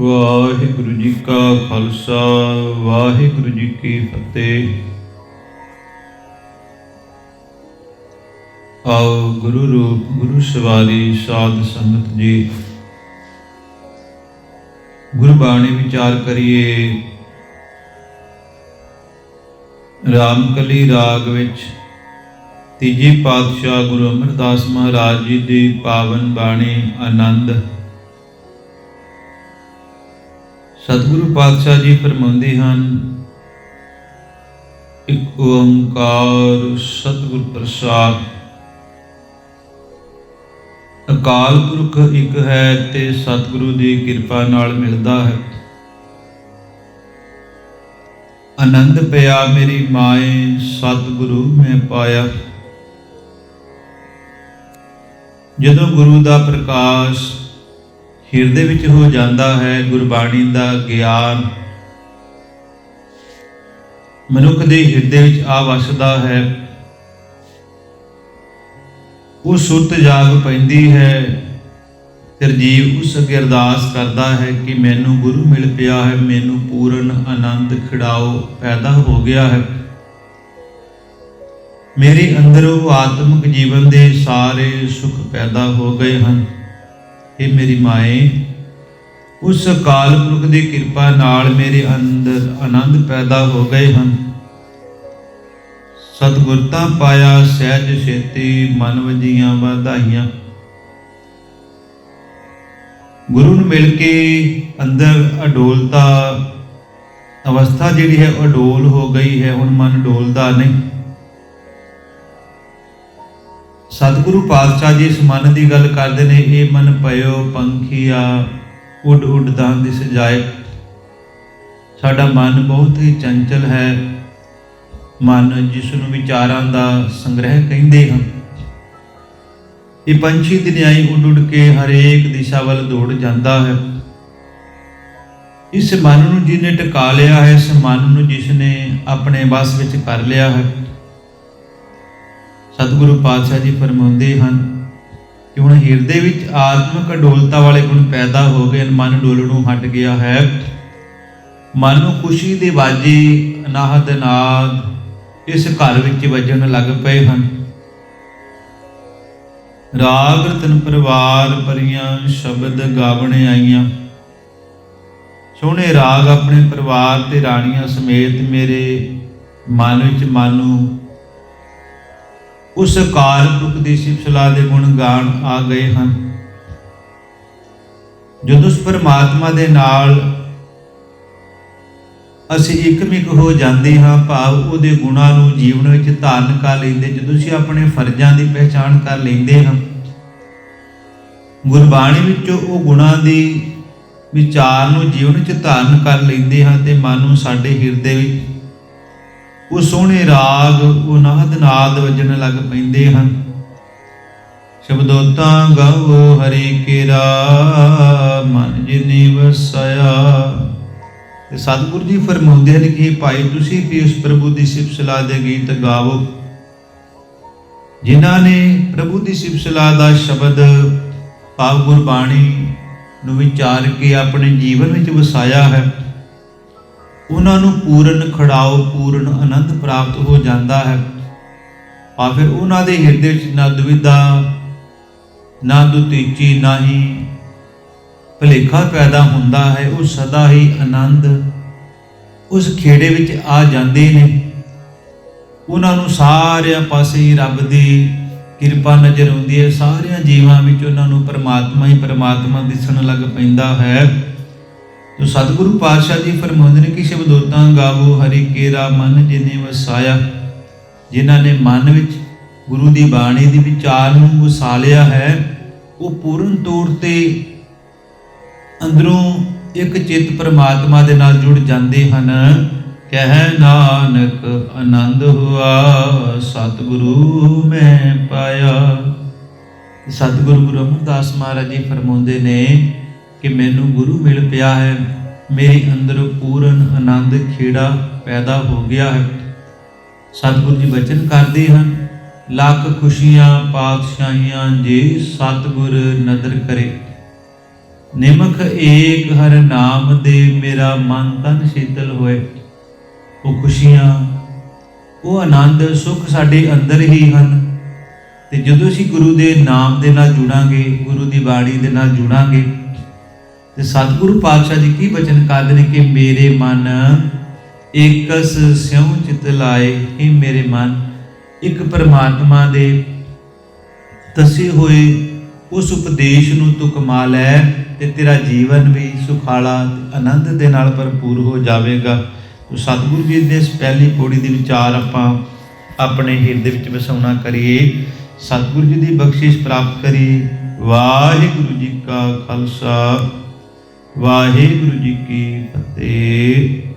ਵਾਹਿਗੁਰੂ ਜੀ ਕਾ ਖਾਲਸਾ, ਵਾਹਿਗੁਰੂ ਜੀ ਕੀ ਫਤਿਹ। ਆਓ ਗੁਰੂ ਰੂਪ, ਗੁਰੂ ਸਵਾਰੀ, ਸਾਧ ਸੰਗਤ ਜੀ। ਗੁਰਬਾਣੀ ਵਿਚਾਰ ਕਰੀਏ। ਰਾਮਕਲੀ ਰਾਗ ਵਿੱਚ ਤੀਜੀ ਪਾਤਸ਼ਾਹ ਗੁਰੂ ਅਮਰਦਾਸ ਮਹਾਰਾਜ ਜੀ ਦੀ ਪਾਵਨ ਬਾਣੀ ਆਨੰਦ। ਸਤਿਗੁਰੂ ਪਾਤਸ਼ਾਹ ਜੀ ਫਰਮਾਉਂਦੇ ਹਨ, ਇੱਕ ਓੰਕਾਰ ਸਤਿਗੁਰ ਪ੍ਰਸਾਦ। ਅਕਾਲ ਪੁਰਖ ਇੱਕ ਹੈ ਤੇ ਸਤਿਗੁਰੂ ਦੀ ਕਿਰਪਾ ਨਾਲ ਮਿਲਦਾ ਹੈ। ਆਨੰਦ ਪਿਆ ਮੇਰੀ ਮਾਏ, ਸਤਿਗੁਰੂ ਮੈਂ ਪਾਇਆ। ਜਦੋਂ ਗੁਰੂ ਦਾ ਪ੍ਰਕਾਸ਼ ਹਿਰਦੇ ਵਿੱਚ ਹੋ ਜਾਂਦਾ ਹੈ ਗੁਰਬਾਣੀ ਦਾ ਗਿਆਨ। ਮਨੁੱਖ ਦੇ ਹਿਰਦੇ ਵਿੱਚ ਆ ਵਸਦਾ ਹੈ। ਉਹ ਸੁਰਤ ਜਾਗ ਪੈਂਦੀ ਹੈ। ਫਿਰ ਜੀਵ ਉਸ ਅੱਗੇ ਅਰਦਾਸ ਕਰਦਾ ਹੈ ਕਿ ਮੈਨੂੰ ਗੁਰੂ ਮਿਲ ਪਿਆ ਹੈ, ਮੈਨੂੰ ਪੂਰਨ ਆਨੰਦ ਖਿੜਾਓ ਪੈਦਾ ਹੋ ਗਿਆ ਹੈ। ਮੇਰੇ ਅੰਦਰ ਉਹ ਆਤਮਿਕ ਜੀਵਨ ਦੇ ਸਾਰੇ ਸੁੱਖ ਪੈਦਾ ਹੋ ਗਏ ਹਨ। ਇਹ ਮੇਰੀ ਮਾਏ, ਉਸ ਅਕਾਲ ਪੁਰਖ ਦੀ ਕਿਰਪਾ ਨਾਲ ਮੇਰੇ ਅੰਦਰ ਆਨੰਦ ਪੈਦਾ ਹੋ ਗਏ ਹਨ। ਸਤਿਗੁਰਤਾ ਪਾਇਆ ਸਹਿਜ ਛੇਤੀ ਮਨ ਵਜੀਆਂ ਵਧਾਈਆਂ। ਗੁਰੂ ਨੂੰ ਮਿਲ ਕੇ ਅੰਦਰ ਅਡੋਲਤਾ ਅਵਸਥਾ ਜਿਹੜੀ ਹੈ ਅਡੋਲ ਹੋ ਗਈ ਹੈ, ਹੁਣ ਮਨ ਡੋਲਦਾ ਨਹੀਂ। ਸਤਿਗੁਰੂ ਪਾਤਸ਼ਾਹ ਜੀ ਇਸ ਮਨ ਦੀ ਗੱਲ ਕਰਦੇ ਨੇ, ਇਹ ਮਨ ਪਇਓ ਪੰਖੀਆ ਉੱਡ ਉੱਡਦਾ ਦਿਸ ਜਾਏ। ਸਾਡਾ ਮਨ ਬਹੁਤ ਹੀ ਚੰਚਲ ਹੈ। ਮਨ ਜਿਸ ਨੂੰ ਵਿਚਾਰਾਂ ਦਾ ਸੰਗ੍ਰਹਿ ਕਹਿੰਦੇ ਹਨ ਇਹ ਪੰਛੀ ਦਿਨਿਆਈ ਉੱਡ ਉੱਡ ਕੇ ਹਰੇਕ ਦਿਸ਼ਾ ਵੱਲ ਦੌੜ ਜਾਂਦਾ ਹੈ। ਇਸ ਮਨ ਨੂੰ ਜਿਹਨੇ ਟਿਕਾ ਲਿਆ ਹੈ, ਇਸ ਮਨ ਨੂੰ ਜਿਸ ਨੇ ਆਪਣੇ ਵਸ ਵਿੱਚ ਕਰ ਲਿਆ ਹੈ। ਸਤਿਗੁਰੂ ਪਾਤਸ਼ਾਹ ਜੀ ਫਰਮਾਉਂਦੇ ਹਨ ਕਿ ਹੁਣ ਹਿਰਦੇ ਵਿੱਚ ਆਤਮਿਕ ਅਡੋਲਤਾ ਵਾਲੇ ਗੁਣ ਪੈਦਾ ਹੋ ਗਏ ਹਨ, ਮਨ ਡੋਲਣੋਂ ਹਟ ਗਿਆ ਹੈ। ਮਨ ਨੂੰ ਖੁਸ਼ੀ ਦੇ ਵਾਜੇ ਅਨਾਹਦ ਨਾਦ ਇਸ ਘਰ ਵਿੱਚ ਵੱਜਣ ਲੱਗ ਪਏ ਹਨ। ਰਾਗ ਰਤਨ ਪਰਿਵਾਰ ਪਰੀਆਂ ਸ਼ਬਦ ਗਾਵਣ ਆਈਆਂ। ਸੋਹਣੇ ਰਾਗ ਆਪਣੇ ਪਰਿਵਾਰ ਤੇ ਰਾਣੀਆਂ ਸਮੇਤ ਮੇਰੇ ਮਨ ਵਿੱਚ ਮਨ ਨੂੰ ਉਸ ਕਾਲ ਪੁਰਖ ਦੀ ਸਿਫਤਲਾ ਦੇ ਗੁਣ ਗਾਣ ਆ ਗਏ ਹਨ। ਜਦੋਂ ਉਸ ਪਰਮਾਤਮਾ ਦੇ ਨਾਲ ਅਸੀਂ ਇੱਕਮਿਕ ਹੋ ਜਾਂਦੇ ਹਾਂ, ਭਾਵ ਉਹਦੇ ਗੁਣਾਂ ਨੂੰ ਜੀਵਨ ਵਿੱਚ ਧਾਰਨ ਕਰ ਲੈਂਦੇ, ਜਦੋਂ ਅਸੀਂ ਆਪਣੇ ਫਰਜ਼ਾਂ ਦੀ ਪਹਿਚਾਣ ਕਰ ਲੈਂਦੇ ਹਾਂ। ਗੁਰਬਾਣੀ ਵਿੱਚੋਂ ਉਹ ਗੁਣਾਂ ਦੀ ਵਿਚਾਰ ਨੂੰ ਜੀਵਨ ਵਿੱਚ ਧਾਰਨ ਕਰ ਲੈਂਦੇ ਹਾਂ ਤੇ ਮਨ ਨੂੰ ਸਾਡੇ ਹਿਰਦੇ ਵਿੱਚ ਉਹ ਸੋਹਣੇ ਰਾਗ, ਉਹ ਨਾਦ ਨਾਦ ਵੱਜਣ ਲੱਗ ਪੈਂਦੇ ਹਨ। ਸ਼ਬਦੋਤਾਂ ਗਾਵੋ ਹਰੀ ਕੇਰਾ ਮਨ ਜਿਨੀ ਵਸਿਆ ਤੇ ਸਤਿਗੁਰੂ ਜੀ ਫਰਮਾਉਂਦੇ ਹਨ ਕਿ, ਭਾਈ, ਤੁਸੀਂ ਵੀ ਉਸ ਪ੍ਰਭੂ ਦੀ ਸਿਫਤ ਸਲਾਹ ਦੇ ਗੀਤ ਗਾਵੋ। ਜਿਨ੍ਹਾਂ ਨੇ ਪ੍ਰਭੂ ਦੀ ਸਿਫਤ ਸਲਾਹ ਦਾ ਸ਼ਬਦ ਭਾਵ ਗੁਰਬਾਣੀ ਨੂੰ ਵਿਚਾਰ ਕੇ ਆਪਣੇ ਜੀਵਨ ਵਿੱਚ ਵਸਾਇਆ ਹੈ ਉਹਨਾਂ ਨੂੰ ਪੂਰਨ ਖੜਾਓ, ਪੂਰਨ ਆਨੰਦ ਪ੍ਰਾਪਤ ਹੋ ਜਾਂਦਾ ਹੈ। ਆ ਫਿਰ ਉਹਨਾਂ ਦੇ ਹਿਰਦੇ ਵਿੱਚ ਨਾ ਦੁਵਿਧਾ, ਨਾ ਦੁਤੀਚੀ, ਨਾ ਹੀ ਭਲੇਖਾ ਪੈਦਾ ਹੁੰਦਾ ਹੈ, ਉਹ ਸਦਾ ਹੀ ਆਨੰਦ ਉਸ ਖੇੜੇ ਵਿੱਚ ਆ ਜਾਂਦੇ ਨੇ। ਉਹਨਾਂ ਨੂੰ ਸਾਰਿਆਂ ਪਾਸੇ ਹੀ ਰੱਬ ਦੀ ਕਿਰਪਾ ਨਜ਼ਰ ਆਉਂਦੀ ਹੈ। ਸਾਰਿਆਂ ਜੀਵਾਂ ਵਿੱਚ ਉਹਨਾਂ ਨੂੰ ਪਰਮਾਤਮਾ ਹੀ ਪਰਮਾਤਮਾ ਦਿਸਣ ਲੱਗ ਪੈਂਦਾ ਹੈ। ਤੋ ਸਤਿਗੁਰੂ ਪਾਤਸ਼ਾਹ ਜੀ ਫਰਮਾਉਂਦੇ ਨੇ ਕਿ ਸ਼ਬਦੋਤਾਂ ਗਾਵੋ, ਹਰੀ ਕੇਰਾ, ਮਨ ਜਿਨੇ ਵਸਾਇਆ। ਜਿਨ੍ਹਾਂ ਨੇ ਮਨ ਵਿੱਚ ਗੁਰੂ ਦੀ ਬਾਣੀ ਦੀ ਵਿਚਾਰ ਨੂੰ ਵਸਾ ਲਿਆ ਹੈ, ਉਹ ਪੂਰਨ ਤੌਰ ਤੇ ਅੰਦਰੋਂ ਇੱਕ ਚਿੱਤ ਪਰਮਾਤਮਾ ਦੇ ਨਾਲ ਜੁੜ ਜਾਂਦੇ ਹਨ। ਕਹਿ ਨਾਨਕ, ਆਨੰਦ ਹੁਆ, ਸਤਿਗੁਰੂ ਮੈਂ ਪਾਇਆ। ਸਤਿਗੁਰੂ ਗੁਰੂ ਅਮਰਦਾਸ ਮਹਾਰਾਜ ਜੀ ਫਰਮਾਉਂਦੇ ਨੇ ਕਿ ਮੈਨੂੰ ਗੁਰੂ ਮਿਲ ਪਿਆ ਹੈ। ਮੇਰੇ ਅੰਦਰ ਪੂਰਨ ਆਨੰਦ ਖੇੜਾ ਪੈਦਾ ਹੋ ਗਿਆ ਹੈ। ਸਤਿਗੁਰੂ ਜੀ ਬਚਨ ਕਰਦੇ ਹਨ, ਲੱਖ ਖੁਸ਼ੀਆਂ ਪਾਤਸ਼ਾਹੀਆਂ ਜੇ ਸਤਿਗੁਰ ਨਦਰ ਕਰੇ। ਨਿਮਖ ਏਕ ਹਰ ਨਾਮ ਦੇ ਮੇਰਾ ਮਨ ਤਨ ਸ਼ੀਤਲ ਹੋਏ। ਉਹ ਖੁਸ਼ੀਆਂ, ਉਹ ਆਨੰਦ ਸੁੱਖ ਸਾਡੇ ਅੰਦਰ ਹੀ ਹਨ। ਤੇ ਜਦੋਂ ਅਸੀਂ ਗੁਰੂ ਦੇ ਨਾਮ ਦੇ ਨਾਲ ਜੁੜਾਂਗੇ, ਗੁਰੂ ਦੀ ਬਾਣੀ ਦੇ ਨਾਲ ਜੁੜਾਂਗੇ ਤੇ ਸਤਿਗੁਰੂ ਪਾਤਸ਼ਾਹ ਜੀ ਕੀ ਬਚਨ ਕਰਦੇ ਨੇ ਕਿ ਮੇਰੇ ਮਨ ਏਕਸ ਸਿਉ ਚਿਤ ਲਾਏ ਇਹ ਮੇਰੇ ਮਨ ਇੱਕ ਪਰਮਾਤਮਾ ਦੇ ਤਸੇ ਹੋਏ, ਉਸ ਉਪਦੇਸ਼ ਨੂੰ ਤੂੰ ਕਮਾ ਲੈ ਤੇ ਤੇਰਾ ਜੀਵਨ ਵੀ ਸੁਖਾਲਾ ਆਨੰਦ ਦੇ ਨਾਲ ਭਰਪੂਰ ਹੋ ਜਾਵੇਗਾ। ਤੋ ਸਤਿਗੁਰੂ ਜੀ ਦੇ ਇਸ ਪਹਿਲੀ ਪੌੜੀ ਦੇ ਵਿਚਾਰ ਆਪਾਂ ਆਪਣੇ ਹਿਰਦੇ ਵਿੱਚ ਵਸਾਉਣਾ ਕਰੀਏ। ਸਤਿਗੁਰੂ ਜੀ ਦੀ ਬਖਸ਼ਿਸ਼ ਪ੍ਰਾਪਤ ਕਰੀਏ ਵਾਹਿਗੁਰੂ ਜੀ ਕਾ ਖਾਲਸਾ। ਵਾਹਿਗੁਰੂ ਜੀ ਕੀ ਫਤਿਹ।